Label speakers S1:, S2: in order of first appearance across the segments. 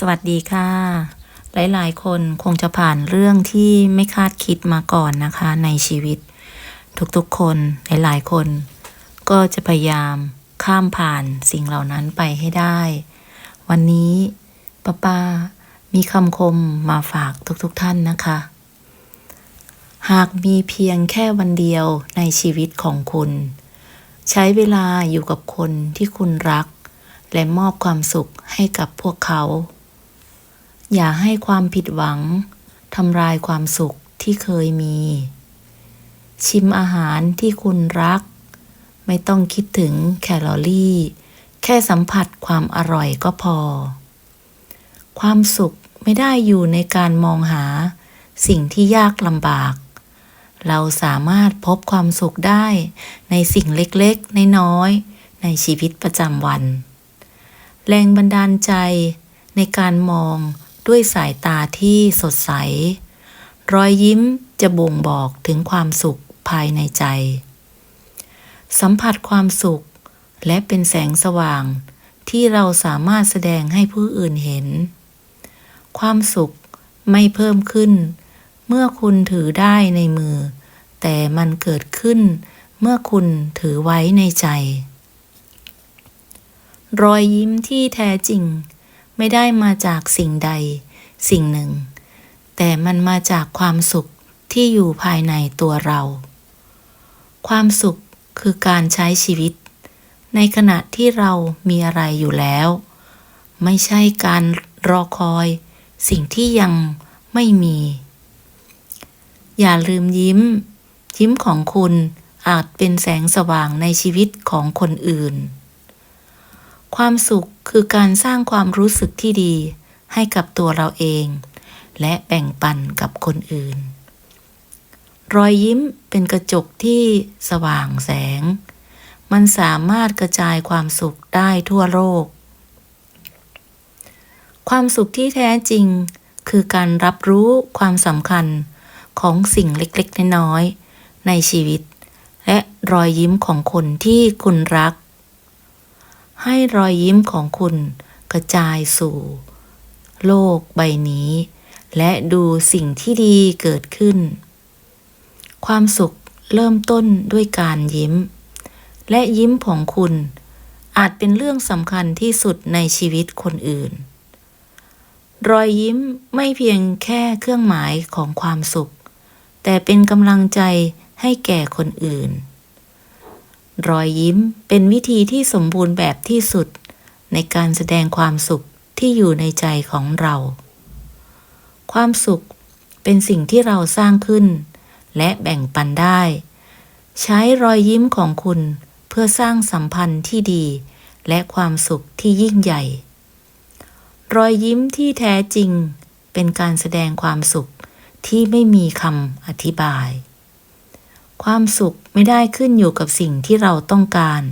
S1: สวัสดีค่ะ หลายๆ คนคงจะผ่านเรื่องที่ไม่คาดคิดมาก่อนนะคะในชีวิต ทุกๆคนหลายๆ คน ก็จะพยายามข้ามผ่านสิ่งเหล่านั้นไปให้ได้ วันนี้ป้าป้ามีคำคมมาฝากทุกๆท่านนะคะ หากมีเพียงแค่วันเดียวในชีวิตของคุณ ใช้เวลาอยู่กับคนที่คุณรัก และมอบความสุขให้กับพวกเขา อย่าให้ความผิดหวังทำลายความสุขที่เคยมี ชิมอาหารที่คุณรัก ไม่ต้องคิดถึงแคลอรี่ แค่สัมผัสความอร่อยก็พอ ความสุขไม่ได้อยู่ในการมองหาสิ่งที่ยากลำบาก เราสามารถพบความสุขได้ในสิ่งเล็กๆ น้อยๆ ในชีวิตประจำวัน แรงบันดาลใจในการมอง ด้วยสายตาที่สดใส รอยยิ้มจะบ่งบอกถึงความสุขภายในใจ สัมผัสความสุข และเป็นแสงสว่างที่เราสามารถแสดงให้ผู้อื่นเห็น ความสุขไม่เพิ่มขึ้น เมื่อคุณถือได้ในมือ แต่มันเกิดขึ้นเมื่อคุณถือไว้ในใจ รอยยิ้มที่แท้จริง ไม่ได้มาจากสิ่งใด สิ่งหนึ่ง แต่มันมาจากความสุขที่อยู่ภายในตัวเรา ความสุขคือการใช้ชีวิต ในขณะที่เรามีอะไรอยู่แล้ว ไม่ใช่การรอคอย สิ่งที่ยังไม่มี อย่าลืมยิ้ม ยิ้มของคุณอาจเป็นแสงสว่างในชีวิตของคนอื่น ความสุขคือการสร้างความรู้สึกที่ดีให้กับตัวเราเอง และแบ่งปันกับคนอื่น รอยยิ้มเป็นกระจกที่สว่างแสง มันสามารถกระจายความสุขได้ทั่วโลก ความสุขที่แท้จริงคือการรับรู้ความสำคัญของสิ่งเล็กๆ น้อยๆในชีวิต และรอยยิ้มของคนที่คุณรัก ให้รอยยิ้มของคุณ กระจายสู่ โลกใบนี้ และดูสิ่งที่ดีเกิดขึ้น ความสุขเริ่มต้นด้วยการยิ้ม และยิ้มของคุณ อาจเป็นเรื่องสำคัญที่สุดในชีวิตคนอื่น รอยยิ้มไม่เพียงแค่เครื่องหมายของความสุข แต่เป็นกำลังใจให้แก่คนอื่น รอยยิ้มเป็นวิธีที่สมบูรณ์แบบที่สุด ในการแสดงความสุขที่อยู่ในใจของเรา ความสุขเป็นสิ่งที่เราสร้างขึ้น และแบ่งปันได้ ใช้รอยยิ้มของคุณเพื่อสร้างสัมพันธ์ที่ดี และความสุขที่ยิ่งใหญ่ รอยยิ้มที่แท้จริงเป็นการแสดงความสุขที่ไม่มีคำอธิบาย ความสุขไม่ได้ขึ้นอยู่กับสิ่งที่เราต้องการ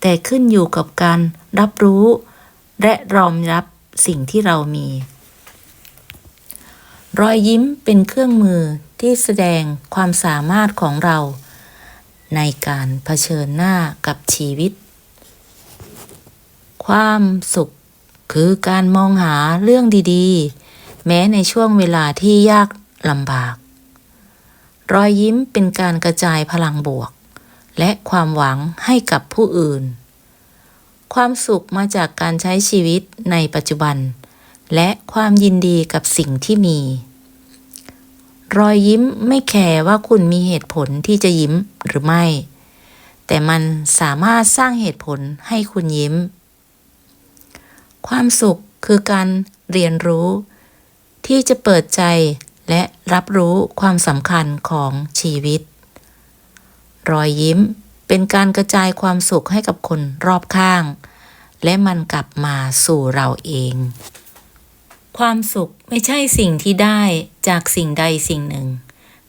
S1: แต่ขึ้นอยู่กับการรับรู้ และรอมรับสิ่งที่เรามี รอยยิ้มเป็นเครื่องมือที่แสดงความสามารถของเรา ในการเผชิญหน้ากับชีวิต ความสุขคือการมองหาเรื่องดีๆ แม้ในช่วงเวลาที่ยากลำบาก รอยยิ้มเป็นการกระจายพลังบวก และความหวังให้กับผู้อื่น ความสุขมาจากการใช้ชีวิตในปัจจุบัน และความยินดีกับสิ่งที่มี รอยยิ้มไม่แคร์ว่าคุณมีเหตุผลที่จะยิ้มหรือไม่ แต่มันสามารถสร้างเหตุผลให้คุณยิ้ม ความสุขคือการเรียนรู้ที่จะเปิดใจ และรับรู้ความสำคัญของชีวิต รอยยิ้มเป็นการกระจายความสุขให้กับคนรอบข้าง และมันกลับมาสู่เราเอง ความสุขไม่ใช่สิ่งที่ได้จากสิ่งใดสิ่งหนึ่ง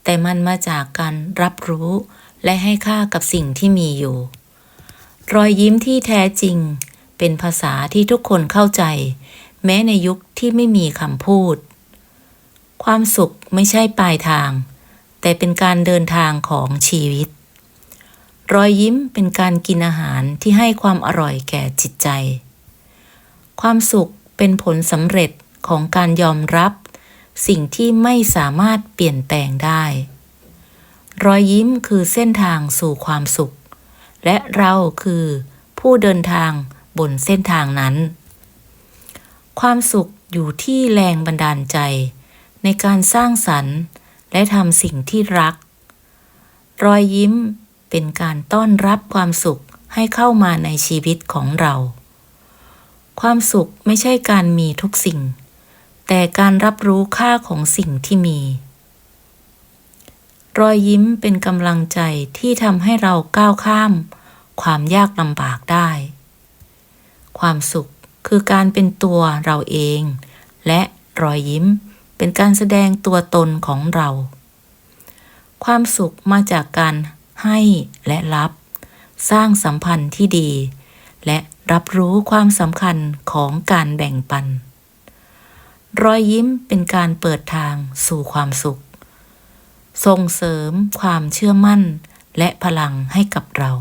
S1: แต่มันมาจากการรับรู้และให้ค่ากับสิ่งที่มีอยู่ รอยยิ้มที่แท้จริง เป็นภาษาที่ทุกคนเข้าใจ แม้ในยุคที่ไม่มีคำพูด ความสุขไม่ใช่ปลายทาง แต่เป็นการเดินทางของชีวิต รอยยิ้มเป็นการกินอาหารที่ให้ความอร่อยแก่จิตใจ ความสุขเป็นผลสำเร็จของการยอมรับ สิ่งที่ไม่สามารถเปลี่ยนแปลงได้ รอยยิ้มคือเส้นทางสู่ความสุข และเราคือผู้เดินทางบนเส้นทางนั้น ความสุขอยู่ที่แรงบันดาลใจ ในการสร้างสรรค์ และทำสิ่งที่รัก รอยยิ้มเป็นการต้อนรับความสุขให้เข้ามาในชีวิตของเรา ความสุขไม่ใช่การมีทุกสิ่ง แต่การรับรู้ค่าของสิ่งที่มี รอยยิ้มเป็นกำลังใจที่ทำให้เราก้าวข้าม ความยากลำบากได้ ความสุขคือการเป็นตัวเราเอง และรอยยิ้ม เป็นการแสดงตัวตนของเรา ความสุขมาจากการให้และรับ สร้างสัมพันธ์ที่ดี และรับรู้ความสำคัญของการแบ่งปัน รอยยิ้มเป็นการเปิดทางสู่ความสุข ส่งเสริมความเชื่อมั่นและพลังให้กับเรา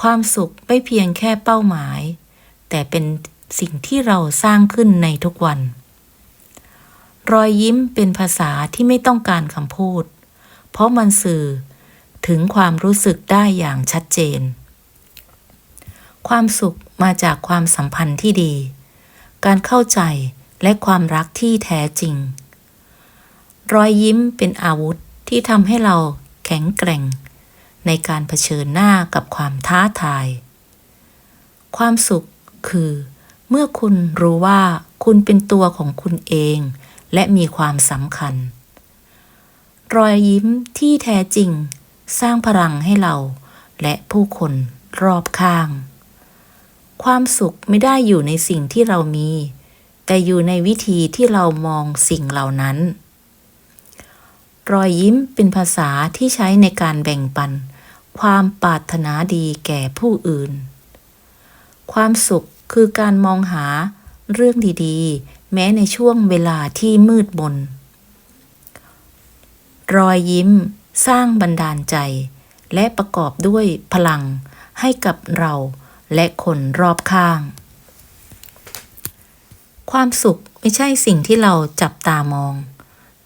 S1: ความสุขไม่เพียงแค่เป้าหมาย แต่เป็นสิ่งที่เราสร้างขึ้นในทุกวัน รอยยิ้มเป็นภาษาที่ไม่ต้องการคำพูด เพราะมันสื่อถึงความรู้สึกได้อย่างชัดเจน ความสุขมาจากความสัมพันธ์ที่ดี การเข้าใจและความรักที่แท้จริง รอยยิ้มเป็นอาวุธที่ทำให้เราแข็งแกร่ง ในการเผชิญหน้ากับความท้าทาย ความสุขคือ เมื่อคุณรู้ว่าคุณเป็นตัวของคุณเอง และมีความสำคัญ รอยยิ้มที่แท้จริง สร้างพลังให้เรา และผู้คนรอบข้าง ความสุขไม่ได้อยู่ในสิ่งที่เรามี แต่อยู่ในวิธีที่เรามองสิ่งเหล่านั้น รอยยิ้มเป็นภาษาที่ใช้ในการแบ่งปัน ความปรารถนาดีแก่ผู้อื่น ความสุขคือการมองหาเรื่องดีๆ แม้ในช่วงเวลาที่มืดมน รอยยิ้มสร้างบันดาลใจ และประกอบด้วยพลังให้กับเราและคนรอบข้าง ความสุขไม่ใช่สิ่งที่เราจับตามอง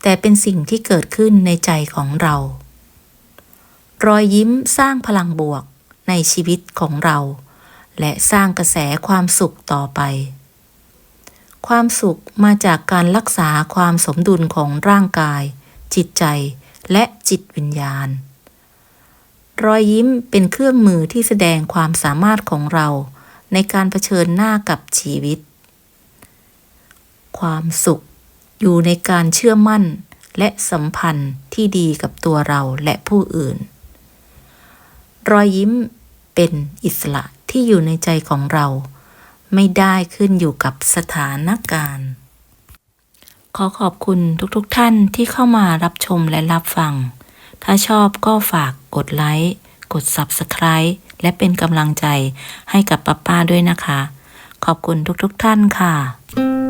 S1: แต่เป็นสิ่งที่เกิดขึ้นในใจของเรา รอยยิ้มสร้างพลังบวกในชีวิตของเรา และสร้างกระแสความสุขต่อไป ความสุขมาจากการรักษาความสมดุลของร่างกาย จิตใจและจิตวิญญาณ รอยยิ้มเป็นเครื่องมือที่แสดงความสามารถของเรา ในการเผชิญหน้ากับชีวิต ความสุขอยู่ในการเชื่อมั่นและสัมพันธ์ที่ดีกับตัวเราและผู้อื่น รอยยิ้มเป็นอิสระที่อยู่ในใจของเรา ไม่ได้ขึ้นอยู่กับสถานการณ์ ขอขอบคุณทุกๆทท่านที่เข้ามารับชมและรับฟัง ถ้าชอบก็ฝากกดไลค์ กด Subscribe และเป็นกำลังใจให้กับป้าป้าด้วยนะคะ ขอบคุณทุกๆทท่านค่ะ